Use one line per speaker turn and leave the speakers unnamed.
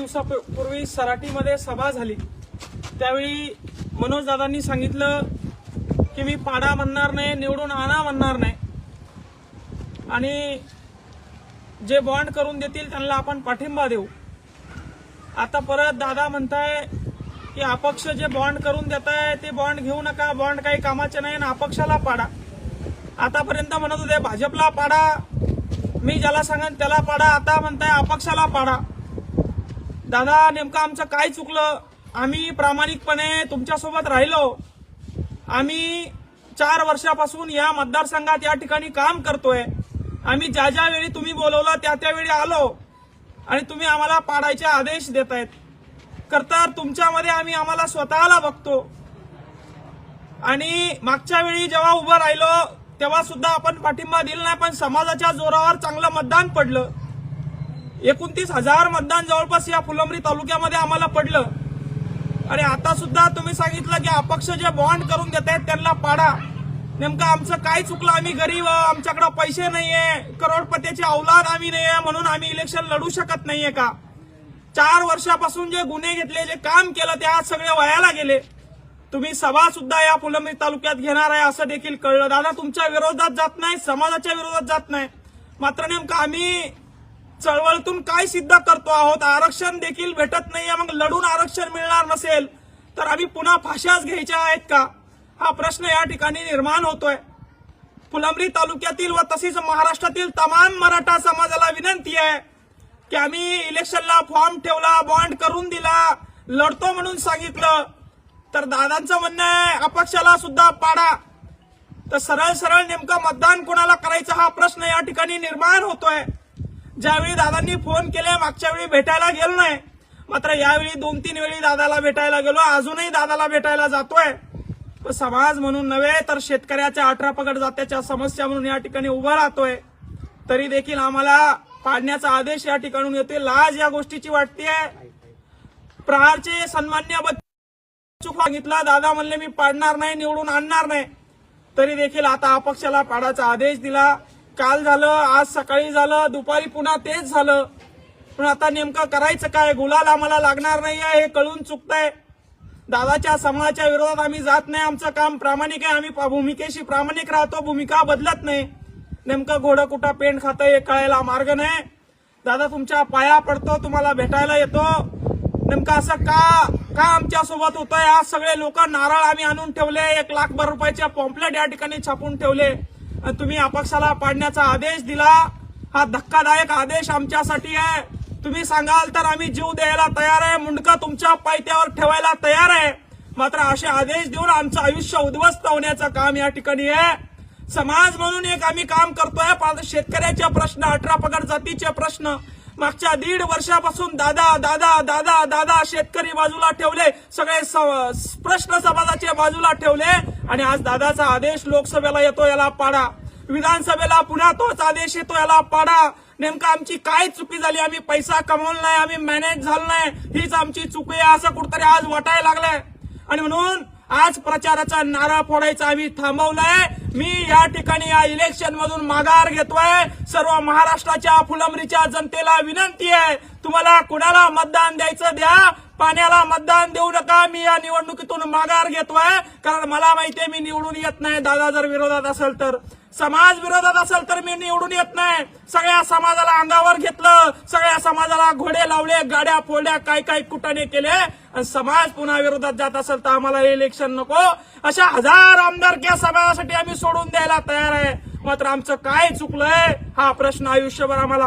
दिवसापूर्वी सराटीमध्ये सभा झाली. त्यावेळी मनोज दादांनी सांगितलं की मी पाडा म्हणणार नाही निवडून आणा म्हणणार नाही. आणि जे बॉन्ड करून देतील त्यांना आपण पाठिंबा देऊ. आता परत दादा म्हणताय की अपक्ष जे बॉन्ड करून देत आहे ते बॉन्ड घेऊ नका बॉन्ड काही कामाचे नाही आणि अपक्षाला पाडा. आतापर्यंत म्हणत होते भाजपला पाडा मी ज्याला सांगेन त्याला पाडा आता म्हणताय अपक्षाला पाडा. दादा नेमकं आमचं काय चुकलं? आम्ही प्रामाणिकपणे तुमच्यासोबत राहिलो. आम्ही चार वर्षापासून या मतदारसंघात या ठिकाणी काम करतोय. आम्ही ज्या ज्या वेळी तुम्ही बोलवलं त्या त्यावेळी आलो. आणि तुम्ही आम्हाला पाडायचे आदेश देत आहेत करतर तुमच्यामध्ये आम्ही आम्हाला स्वतःला बघतो. आणि मागच्या वेळी जेव्हा उभं राहिलो तेव्हा सुद्धा आपण पाठिंबा दिला नाही पण समाजाच्या जोरावर चांगलं मतदान पडलं. एकोणतीस हजार मतदान जवळपास या फुलंब्री तालुक्यामध्ये आम्हाला पडलं. आणि आता सुद्धा तुम्ही सांगितलं की अपक्ष जे बॉन्ड करून देत आहेत त्यांना पाडा. नेमकं आमचं काय चुकलं? आम्ही गरीब आमच्याकडे पैसे नाहीये करोडपतीची औलाद आम्ही नाहीये म्हणून आम्ही इलेक्शन लढू शकत नाहीये का? चार वर्षापासून जे गुन्हे घेतले जे काम केलं ते आज सगळे वयाला गेले. तुम्ही सभा सुद्धा या फुलंब्री तालुक्यात घेणार आहे असं देखील कळलं. दादा तुमच्या विरोधात जात नाही समाजाच्या विरोधात जात नाही. मात्र नेमकं आम्ही चळवळीतून काय सिद्ध करतो आहोत? आरक्षण देखील भेटत नाहीये. मग लढून आरक्षण मिळणार नसेल तर आम्ही पुन्हा फाशाच घ्यायच्या आहेत का? हा प्रश्न या ठिकाणी निर्माण होतोय. फुलंब्री तालुक्यातील व तसेच महाराष्ट्रातील तमाम मराठा समाजाला विनंती आहे की आम्ही इलेक्शनला फॉर्म ठेवला बॉन्ड करून दिला लढतो म्हणून सांगितलं. तर दादांचं म्हणणं आहे अपक्षाला सुद्धा पाडा. तर सरळ सरळ नेमकं मतदान कोणाला करायचं हा प्रश्न या ठिकाणी निर्माण होतोय. ज्यावेळी दादांनी फोन केले मागच्या वेळी भेटायला गेलो नाही. मात्र यावेळी दोन तीन वेळी दादाला भेटायला गेलो. अजूनही दादाला भेटायला जातोय. समाज म्हणून नव्हे तर शेतकऱ्याच्या अठरा पगड जात्याच्या समस्या म्हणून या ठिकाणी उभा राहतोय. तरी देखील आम्हाला पाडण्याचा आदेश या ठिकाणून येतोय. लाज या गोष्टीची वाटतेय प्रहारचे सन्मान्य बच्चू सांगितला दादा म्हणले मी पाडणार नाही निवडून आणणार नाही. तरी देखील आता अपक्षाला पाडायचा आदेश दिला. काल झालं आज सकाळी झालं दुपारी पुन्हा तेच झालं. पण आता नेमकं करायचं काय? गुलाल आम्हाला लागणार नाही हे कळून चुकतंय. दादाच्या समाजाच्या विरोधात आम्ही जात नाही आमचं काम प्रामाणिक आहे. आम्ही भूमिकेशी प्रामाणिक राहतो भूमिका बदलत नाही. नेमकं घोडं कुठं पेंट खातं हे कळायला मार्ग नाही. दादा तुमच्या पाया पडतो तुम्हाला भेटायला येतो. नेमकं असं का का आमच्यासोबत होतंय? आज सगळे लोक नारळ आम्ही आणून ठेवले एक लाख भर रुपयाच्या पॉम्पलेट या ठिकाणी छापून ठेवले. तुम्ही अपक्षाला पाडण्याचा आदेश दिला. हा धक्कादायक आदेश आमच्यासाठी आहे. तुम्ही सांगाल तर आम्ही जीव द्यायला तयार आहे. मुंडका तुमच्या पायथ्यावर ठेवायला तयार आहे. मात्र असे आदेश देऊन आमचं आयुष्य उद्ध्वस्त होण्याचं काम या ठिकाणी आहे. समाज म्हणून एक आम्ही काम करतोय. शेतकऱ्याचे प्रश्न अठरा पगड जातीचे प्रश्न. मागच्या दीड वर्षापासून दादा दादा दादा दादा शेतकरी बाजूला ठेवले. सगळे स- प्रश्न समाजाचे बाजूला ठेवले. आणि आज दादाचा आदेश लोकसभेला येतो याला पाडा. विधानसभेला पुन्हा तोच आदेश येतो याला पाडा. नेमकं आमची काय चुकी झाली? आम्ही पैसा कमवला नाही आम्ही मॅनेज झालो नाही. हीच आमची चुकी आहे असं कुठतरी आज वाटायला लागलंय. आणि म्हणून आज प्रचाराचा नारा फोडायचा आम्ही थांबवलाय. मी या ठिकाणी या इलेक्शन मधून माघार घेतोय. सर्व महाराष्ट्राच्या फुलंबरीच्या जनतेला विनंती आहे. तुम्हाला कुणाला मतदान द्यायचं द्या. पाण्याला मतदान देऊ नका. मी या निवडणुकीतून माघार घेतोय. कारण मला माहितीये मी निवडून येत नाही. दादा जर विरोधात असेल तर. समाज विरोधात असेल तर मी निवडून येत नाही. सगळ्या समाजाला अंगावर घेतलं. सगळ्या समाजाला घोडे लावले गाड्या फोडल्या काय काय कुटाने केले. आणि समाज पुन्हा विरोधात जात असेल तर आम्हाला इलेक्शन नको. अशा हजार आमदारक्या समाजासाठी आम्ही सोडून द्यायला तयार आहे. मात्र आमचं काय चुकलंय हा प्रश्न आयुष्यभर आम्हाला